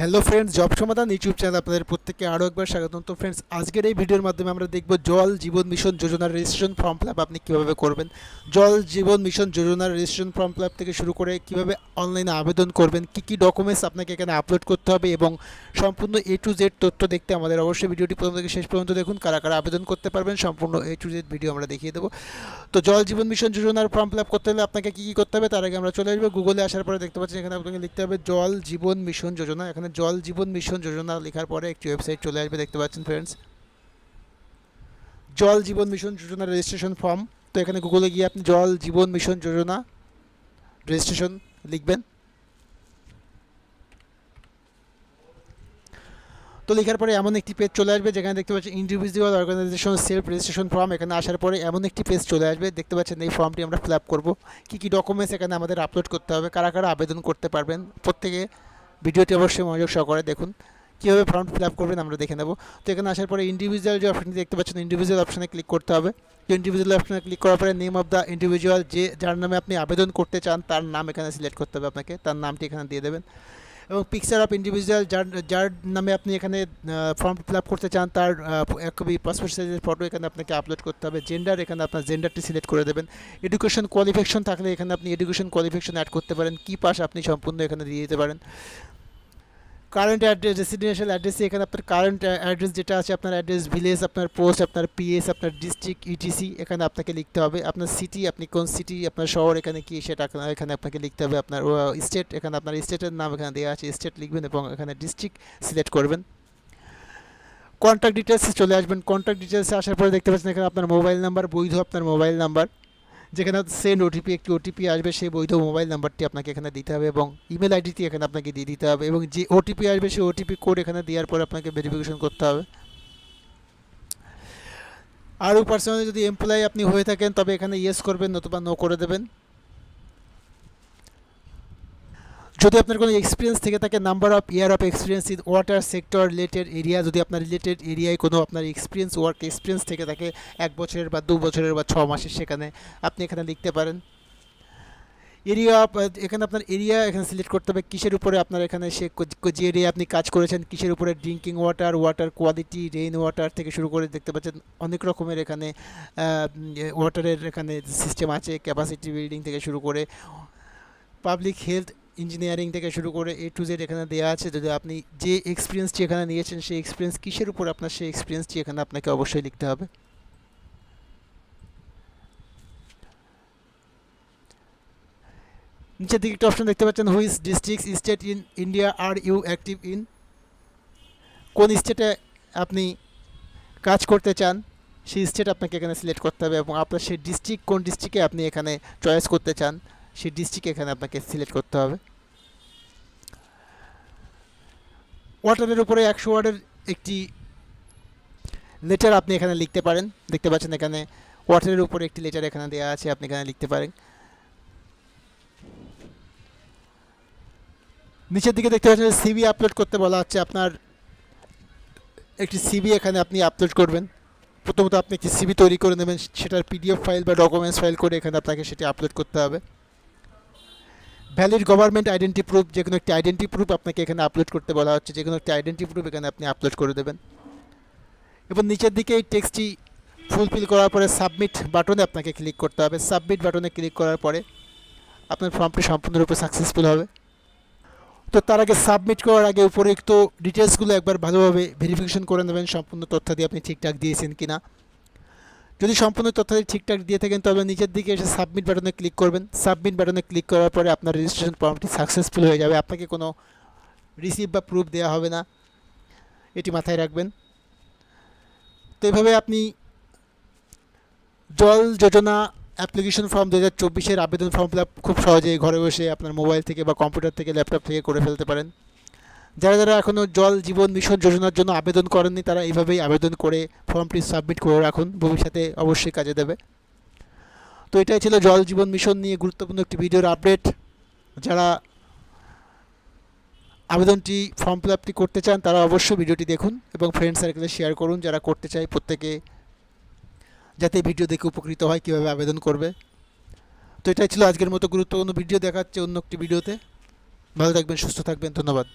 Hello friends job সমাধান YouTube channel আপনাদের প্রত্যেককে আরও একবার স্বাগতম। তো ফ্রেন্ডস আজকের এই ভিডিওর মাধ্যমে আমরা দেখব জল জীবন মিশন যোজনার রেজিস্ট্রেশন ফর্ম ফিল আপনি কীভাবে করবেন। জল জীবন মিশন যোজনার রেজিস্ট্রেশন ফর্ম ফিল থেকে শুরু করে কীভাবে অনলাইনে আবেদন করবেন, কী কী ডকুমেন্টস আপনাকে এখানে আপলোড করতে হবে এবং সম্পূর্ণ এ টু জেড তথ্য দেখতে আমাদের অবশ্যই ভিডিওটি প্রথম থেকে শেষ পর্যন্ত দেখুন, কারা কারা আবেদন করতে পারবেন, সম্পূর্ণ এ টু জেড ভিডিও আমরা দেখিয়ে দেবো। তো জল জীবন মিশন যোজনার ফর্ম ফিল করতে হলে আপনাকে কী কী করতে হবে, তার আগে আমরা চলে আসব। গুগলে আসার পরে দেখতে পাচ্ছেন, এখানে আপনাকে লিখতে হবে জল জীবন মিশন যোজনা, এখানে জল জীবন মিশন যোজনা লেখার পরে একটি ওয়েবসাইট চলে আসবে, দেখতে পাচ্ছেন friends Jal Jeevan mission Yojana registration form তো এখানে গুগলে গিয়ে আপনি জল জীবন মিশন যোজনা রেজিস্ট্রেশন লিখবেন। তো লেখার পরে এমন একটি পেজ চলে আসবে, যেখানে দেখতে পাচ্ছেন individual organisation self registration form এখানে আসার পরে এমন একটি পেজ চলে আসবে, দেখতে পাচ্ছেন এই ফর্মটি আমরা ফিল আপ করব। কী কী ডকুমেন্টস এখানে আমাদের আপলোড করতে হবে, কারা কারা আবেদন করতে পারবেন, প্রত্যেকে ভিডিওটি অবশ্যই মনোযোগ সহকারে দেখুন। কীভাবে ফর্ম ফিল আপ করবেন আমরা দেখে নেব। তো এখানে আসার পরে ইন্ডিভিজুয়াল যে অপশানটি দেখতে পাচ্ছেন ইন্ডিভিজুয়াল অপশানে ক্লিক করতে হবে। তো ইন্ডিভিজুয়াল অপশানে ক্লিক করার পরে নেম অফ দ্য ইন্ডিভিজুয়াল যে, যার নামে আপনি আবেদন করতে চান, তার নাম এখানে সিলেক্ট করতে হবে আপনাকে। তার নামটি এখানে দিয়ে দেবেন। এবং পিকচার অফ ইন্ডিভিজুয়াল যার যার নামে আপনি এখানে ফর্ম ফিল আপ করতে চান, তার এক পাসপোর্ট সাইজের ফটো এখানে আপনাকে আপলোড করতে হবে। জেন্ডার এখানে আপনার জেন্ডারটি সিলেক্ট করে দেবেন। এডুকেশন কোয়ালিফিকেশন থাকলে এখানে আপনি এডুকেশন কোয়ালিফিকেশন অ্যাড করতে পারেন। কী পাস আপনি সম্পূর্ণ এখানে দিয়ে দিতে পারেন। কারেন্ট অ্যাড্রেস রেসিডেন্সিয়াল অ্যাড্রেসে এখানে আপনার কারেন্ট অ্যাড্রেস যেটা আছে, আপনার অ্যাড্রেস ভিলেজ আপনার পোস্ট আপনার পিএস আপনার ডিস্ট্রিক্ট ইটিসি এখানে আপনাকে লিখতে হবে। আপনার সিটি আপনি কোন সিটি আপনার শহর এখানে কি, সেটা এখানে আপনাকে লিখতে হবে। আপনার স্টেট এখানে আপনার স্টেটের নাম এখানে দেওয়া আছে স্টেট লিখবেন এবং এখানে ডিস্ট্রিক্ট সিলেক্ট করবেন। কন্ট্যাক্ট ডিটেলসে চলে আসবেন। কন্ট্যাক্ট ডিটেলসে আসার পরে দেখতে পাচ্ছেন এখানে আপনার মোবাইল নাম্বার বৈধ আপনার মোবাইল নাম্বার যেখানে সেন্ড ওটিপি একটি ওটিপি আসবে সেই বৈধ মোবাইল নাম্বারটি আপনাকে এখানে দিতে হবে এবং ইমেল আইডিটি এখানে আপনাকে দিয়ে দিতে হবে এবং যে ওটিপি আসবে সেই ওটিপি কোড এখানে দেওয়ার পর আপনাকে ভেরিফিকেশন করতে হবে। আরও পার্সোনালি যদি এমপ্লয়ি আপনি হয়ে থাকেন, তবে এখানে ইয়েস করবেন, নতুবা নো করে দেবেন। যদি আপনার কোনো এক্সপিরিয়েন্স থেকে থাকে number of year of experience in water sector related area যদি আপনার রিলেটেড এরিয়ায় কোনো আপনার এক্সপিরিয়েন্স ওয়ার্ক এক্সপিরিয়েন্স থেকে থাকে, এক বছরের বা দু বছরের বা ছ মাসের সেখানে, আপনি এখানে লিখতে পারেন। এরিয়া এখানে আপনার এরিয়া এখানে সিলেক্ট করতে হবে, কিসের উপরে আপনার এখানে সে যে এরিয়া আপনি কাজ করেছেন, কিসের উপরে drinking water water quality rain water থেকে শুরু করে দেখতে পাচ্ছেন, অনেক রকমের এখানে ওয়াটারের এখানে সিস্টেম আছে ক্যাপাসিটি বিল্ডিং থেকে শুরু করে পাবলিক হেলথ ইঞ্জিনিয়ারিং থেকে শুরু করে এ টু জেড এখানে দেওয়া আছে। যদি আপনি যে এক্সপিরিয়েন্সটি এখানে নিয়েছেন, সেই এক্সপিরিয়েন্স কিসের উপর আপনার সেই এক্সপিরিয়েন্সটি এখানে আপনাকে অবশ্যই লিখতে হবে। নিচের দিকে একটা অপশন দেখতে পাচ্ছেন which district state in India are you active in কোন স্টেটে আপনি কাজ করতে চান, সেই স্টেট আপনাকে এখানে সিলেক্ট করতে হবে এবং আপনার সেই ডিস্ট্রিক্ট কোন ডিস্ট্রিক্টে আপনি এখানে চয়েস করতে চান, সেই ডিস্ট্রিক্ট এখানে আপনাকে সিলেক্ট করতে হবে। ওয়াটারের উপরে একশো ওয়ার্ডের একটি লেটার আপনি এখানে লিখতে পারেন। দেখতে পাচ্ছেন এখানে ওয়াটারের উপরে একটি লেটার এখানে দেওয়া আছে, আপনি এখানে লিখতে পারেন। নিচের দিকে দেখতে পাচ্ছেন সিবি আপলোড করতে বলা হচ্ছে। আপনার একটি সিবি এখানে আপনি আপলোড করবেন। প্রথমত আপনি একটি সিবি তৈরি করে নেবেন, সেটার পিডিএফ ফাইল বা ডকুমেন্টস ফাইল করে এখানে আপনাকে সেটি আপলোড করতে হবে। ভ্যালিড গভর্নমেন্ট আইডেন্টি প্রুফ যে কোনো একটি আইডেন্টি প্রুফ আপনাকে এখানে আপলোড করতে বলা হচ্ছে, যে কোনো একটি আইডেন্টি প্রুফ এখানে আপনি আপলোড করে দেবেন। এবং নিচের দিকে এই টেক্সটটি ফুলফিল করার পরে সাবমিট বাটনে আপনাকে ক্লিক করতে হবে। সাবমিট বাটনে ক্লিক করার পরে আপনার ফর্মটি সম্পূর্ণরূপে সাকসেসফুল হবে। তো তার আগে সাবমিট করার আগে উপরিক্ত ডিটেলসগুলো একবার ভালোভাবে ভেরিফিকেশন করে নেবেন, সম্পূর্ণ তথ্য দিয়ে আপনি ঠিকঠাক দিয়েছেন কিনা। যদি সম্পূর্ণ তথ্যাদি ঠিকঠাক দিয়ে থাকেন, তবে নিচের দিকে এসে সাবমিট বাটনে ক্লিক করবেন। সাবমিট বাটনে ক্লিক করার পরে আপনার রেজিস্ট্রেশন ফর্মটি সাকসেসফুল হয়ে যাবে। আপনাকে কোনো রিসিভ বা প্রুফ দেওয়া হবে না। এটি মাথায় রাখবেন। তো এভাবে আপনি জল যোজনা অ্যাপ্লিকেশন ফর্ম দু হাজার চব্বিশের আবেদন ফর্ম ফিল খুব সহজেই ঘরে বসে আপনার মোবাইল থেকে বা কম্পিউটার থেকে ল্যাপটপ থেকে করে ফেলতে পারেন। যারা যারা এখনও জল জীবন মিশন যোজনার জন্য আবেদন করেননি, তারা এইভাবেই আবেদন করে ফর্মটি সাবমিট করে রাখুন। ভবিষ্যতে অবশ্যই কাজে দেবে। তো এটাই ছিল জল জীবন মিশন নিয়ে গুরুত্বপূর্ণ একটি ভিডিওর আপডেট। যারা আবেদনটি, ফর্ম ফিল আপটি করতে চান, তারা অবশ্যই ভিডিওটি দেখুন এবং ফ্রেন্ড সার্কেলে শেয়ার করুন। যারা করতে চায় প্রত্যেকে যাতে ভিডিও দেখে উপকৃত হয়, কীভাবে আবেদন করবে। তো এটাই ছিল আজকের মতো গুরুত্বপূর্ণ ভিডিও। দেখাচ্ছে অন্য একটি ভিডিওতে। ভালো থাকবেন, সুস্থ থাকবেন। ধন্যবাদ।